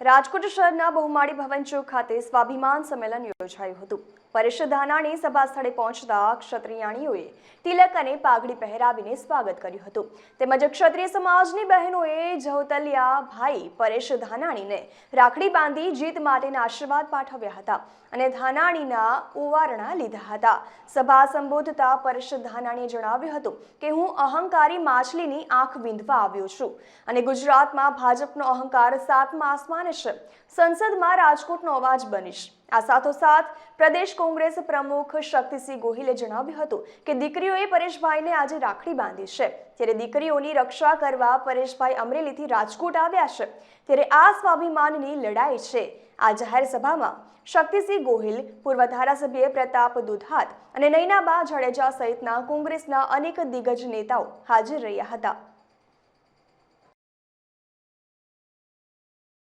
રાજકોટ શહેરના બહુમાળી ભવન ચોક ખાતે સ્વાભિમાન સંમેલન યોજાયું હતું. પરેશ ધાનાણી સભા સ્થળે પહોંચતા ક્ષત્રિયાણીઓએ તિલક અને પાઘડી પહેરાવીને સ્વાગત કર્યું હતું. તેમજ ક્ષત્રિય સમાજની બહેનોએ જહોતલિયા ભાઈ પરેશ ધાનાણીને રાખડી બાંધી જીત માટેના આશીર્વાદ પાઠવ્યા હતા અને ધાનાણીના ઉવારણા લીધા હતા. સભા સંબોધતા પરેશ ધાનાણીએ જણાવ્યું હતું કે, હું અહંકારી માછલીની આંખ વિંધવા આવ્યો છું અને ગુજરાતમાં ભાજપનો અહંકાર સાતમા આસમાને છે. સંસદમાં રાજકોટનો અવાજ બનીશ. આ સાથોસાથ પ્રદેશ કોંગ્રેસ પ્રમુખ શક્તિસિંહ ગોહિલે જણાવ્યું હતું કે દીકરીઓએ પરેશભાઈને આજે રાખડી બાંધી છે. ત્યારે દીકરીઓની રક્ષા કરવા પરેશભાઈ અમરેલીથી રાજકોટ આવ્યા છે. ત્યારે આ સ્વાભિમાનની લડાઈ છે. આ જાહેર સભામાં શક્તિસિંહ ગોહિલ, પૂર્વ ધારાસભ્ય પ્રતાપ દુધાત અને નૈનાબા જાડેજા સહિતના કોંગ્રેસના અનેક દિગ્ગજ નેતાઓ હાજર રહ્યા હતા.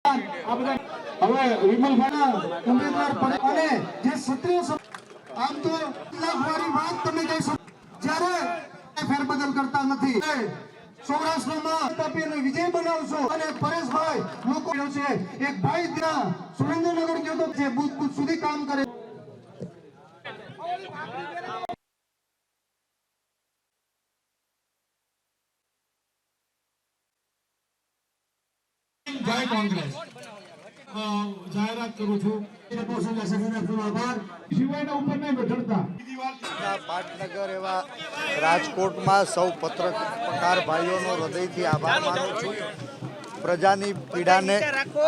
આ બધા હવે વિમલભાઈના ઉમેદવાર પણ અને જે ક્ષત્રિય આમ તો લાખવાળી વાત તમે કહી શકો. જ્યારે ફેરબદલ કરતા નથી. સૌરાષ્ટ્રમાં વિજય બનાવશો. અને પરેશભાઈ સુધી કામ કરે. જય કોંગ્રેસ. જાહેરાત કરું છું. પાટનગર એવા રાજકોટમાં સૌ પત્રકાર ભાઈઓનો હૃદયથી આભાર માનું છું. પ્રજાની પીડાને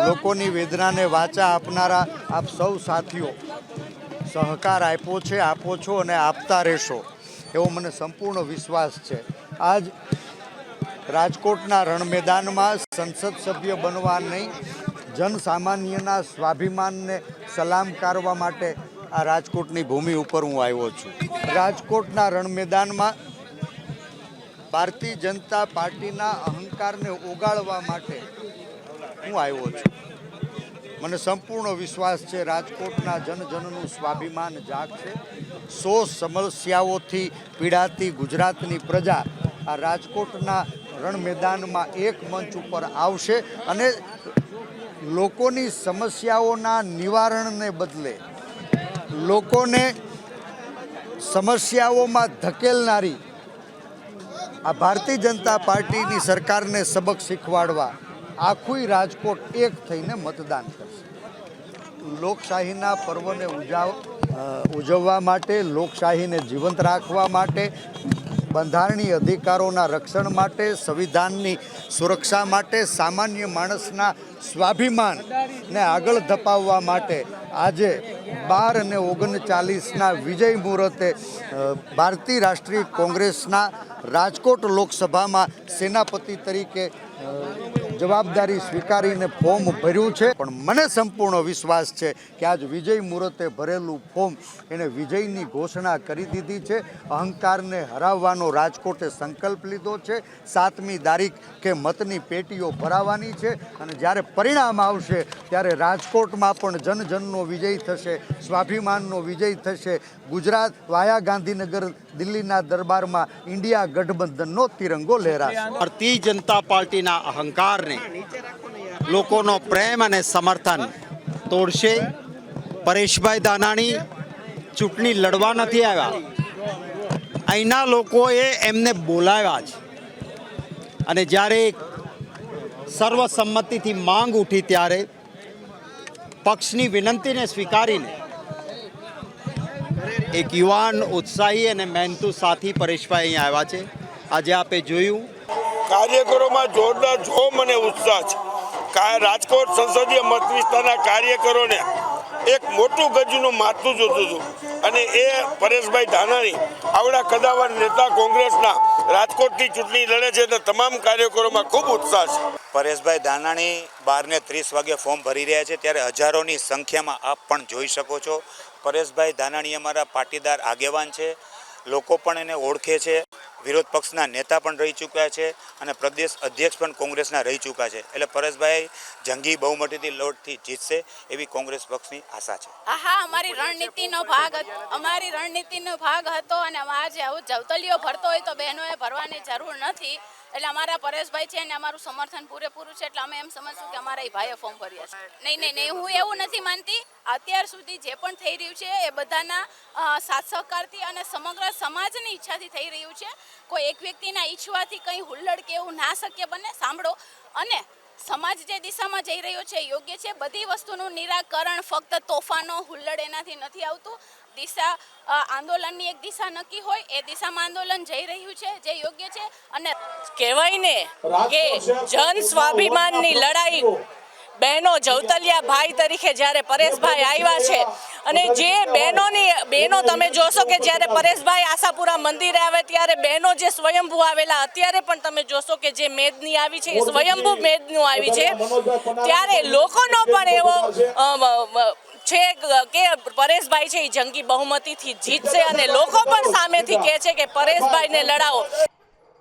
લોકોની વેદનાને વાચા આપનારા આપ સૌ સાથીઓ સહકાર આપ્યો છે આપો છો અને આપતા રહેશો એવો મને સંપૂર્ણ વિશ્વાસ છે. આજ રાજકોટના રણમેદાનમાં સંસદ સભ્ય બનવા નહીં જનસામાન્યના સ્વાભિમાનને સલામ કરવા માટે આ રાજકોટની ભૂમિ ઉપર હું આવ્યો છું. રાજકોટના રણમેદાનમાં ભારતીય જનતા પાર્ટીના અહંકારને ઓગાળવા માટે હું આવ્યો છું. મને સંપૂર્ણ વિશ્વાસ છે, રાજકોટના જનજનનું સ્વાભિમાન જાગશે સો સમસ્યાઓથી પીડાતી ગુજરાતની પ્રજા આ રાજકોટના રણ મેદાનમાં એક મંચ ઉપર આવશે અને લોકોની સમસ્યાઓના નિવારણને બદલે લોકોને સમસ્યાઓમાં ધકેલનારી આ ભારતીય જનતા પાર્ટીની સરકારને સબક શીખવાડવા આખું રાજકોટ એક થઈને મતદાન કરશે. લોકશાહીના પર્વને ઉજાવ ઉજવવા માટે, લોકશાહીને જીવંત રાખવા માટે બંધારણીય અધિકારોના રક્ષણ માટે, સંવિધાનની સુરક્ષા માટે, સામાન્ય માણસના સ્વાભિમાનને આગળ ધપાવવા માટે આજે બાર અને ઓગણચાલીસના વિજય મુહૂર્તે ભારતીય રાષ્ટ્રીય કોંગ્રેસના રાજકોટ લોકસભામાં સેનાપતિ તરીકે જવાબદારી સ્વીકારીને ફોર્મ ભર્યું છે. પણ મને સંપૂર્ણ વિશ્વાસ છે કે આજ વિજય મુહૂર્તે ભરેલું ફોર્મ એણે વિજયની ઘોષણા કરી દીધી છે. અહંકારને હરાવવાનો રાજકોટે સંકલ્પ લીધો છે. સાતમી તારીખ કે મતની પેટીઓ ભરાવાની છે અને જ્યારે પરિણામ આવશે ત્યારે રાજકોટમાં પણ જનજનનો વિજય થશે, સ્વાભિમાનનો વિજય થશે. ગુજરાત વાયા ગાંધીનગર દિલ્હીના દરબારમાં ઇન્ડિયા ગઠબંધનનો તિરંગો લહેરાશે. ભારતીય જનતા પાર્ટીના અહંકારને લોકોનો પ્રેમ અને સમર્થન તોડશે. પરેશભાઈ દાનાણી ચૂંટણી લડવા નથી આવ્યા. અહીંના લોકોએ એમને બોલાવ્યા છે અને જ્યારે સર્વસંમતિથી માંગ ઉઠી ત્યારે પક્ષની વિનંતીને સ્વીકારીને એક યુવાન ઉત્સાહી અને મહેનતુ સાથી પરેશભાઈ અહીં આવ્યા છે. આજે આપે જોયું કાર્યકરોમાં જોરદાર જોમ અને ઉત્સાહ છે. રાજકોટ સંસદીય મત વિસ્તારના કાર્યકરોને એક મોટું ગજનું માથું જોતું હતું. અને એ પરેશભાઈ ધાનાણી, આવડા કદાવર નેતા કોંગ્રેસના રાજકોટની ચૂંટણી લડે છે અને તમામ કાર્યકરોમાં ખૂબ ઉત્સાહ છે. પરેશભાઈ ધાનાણી બારને ત્રીસ વાગે ફોર્મ ભરી રહ્યા છે, ત્યારે હજારોની સંખ્યામાં આપ પણ જોઈ શકો છો. પરેશભાઈ ધાનાણી અમારા પાટીદાર આગેવાન છે. લોકો પણ એને ઓળખે છે. વિરોધ પક્ષના નેતા પણ રહી ચૂક્યા છે અને પ્રદેશ અધ્યક્ષ પણ કોંગ્રેસના રહી ચૂક્યા છે. એટલે પરેશભાઈ જંગી બહુમતીથી લોટથી જીતશે એવી કોંગ્રેસ પક્ષની આશા છે. હા અમારી રણનીતિનો ભાગ હતો, અમારી રણનીતિનો ભાગ હતો અને આજે આવું જવતલીઓ ભરતો હોય તો બહેનોએ ભરવાની જરૂર નથી. એટલે અમારા પરેશભાઈ છે અને અમારું સમર્થન પૂરેપૂરું છે, એટલે અમે એમ સમજશું કે અમારા ભાઈએ ફોર્મ ભર્યા છે. નહીં નહીં નહીં, હું એવું નથી માનતી. અત્યાર સુધી જે પણ થઈ રહ્યું છે, એ બધાના સાથ સહકારથી અને સમગ્ર સમાજની ઈચ્છાથી થઈ રહ્યું છે. કોઈ એક વ્યક્તિના ઈચ્છવાથી કંઈ હુલ્લડ કે એવું ના શક્ય બને, સાંભળો. અને સમાજ જે દિશામાં જઈ રહ્યો છે યોગ્ય છે. બધી વસ્તુનું નિરાકરણ, ફક્ત તોફાનો, હુલ્લડ એનાથી નથી આવતું. દિશા આંદોલનની એક દિશા નક્કી હોય એ દિશામાં આંદોલન જઈ રહ્યું છે જે યોગ્ય છે અને કહેવાય ને કે જન સ્વાભિમાનની લડાઈ બહેનો જવતલિયા ભાઈ તરીકે જ્યારે પરેશભાઈ આવ્યા છે અને જે બહેનોની બહેનો તમે જોશો કે જ્યારે પરેશભાઈ આશાપુરા મંદિરે આવે ત્યારે બહેનો જે સ્વયંભૂ આવેલા અત્યારે પણ તમે જોશો કે જે મેદની આવી છે એ સ્વયંભૂ મેદનું આવી છે. ત્યારે લોકોનો પણ એવો છે, કે પરેશભાઈ છે એ જંગી બહુમતીથી જીતશે અને લોકો પણ સામેથી કહે છે કે પરેશભાઈને લડાવો.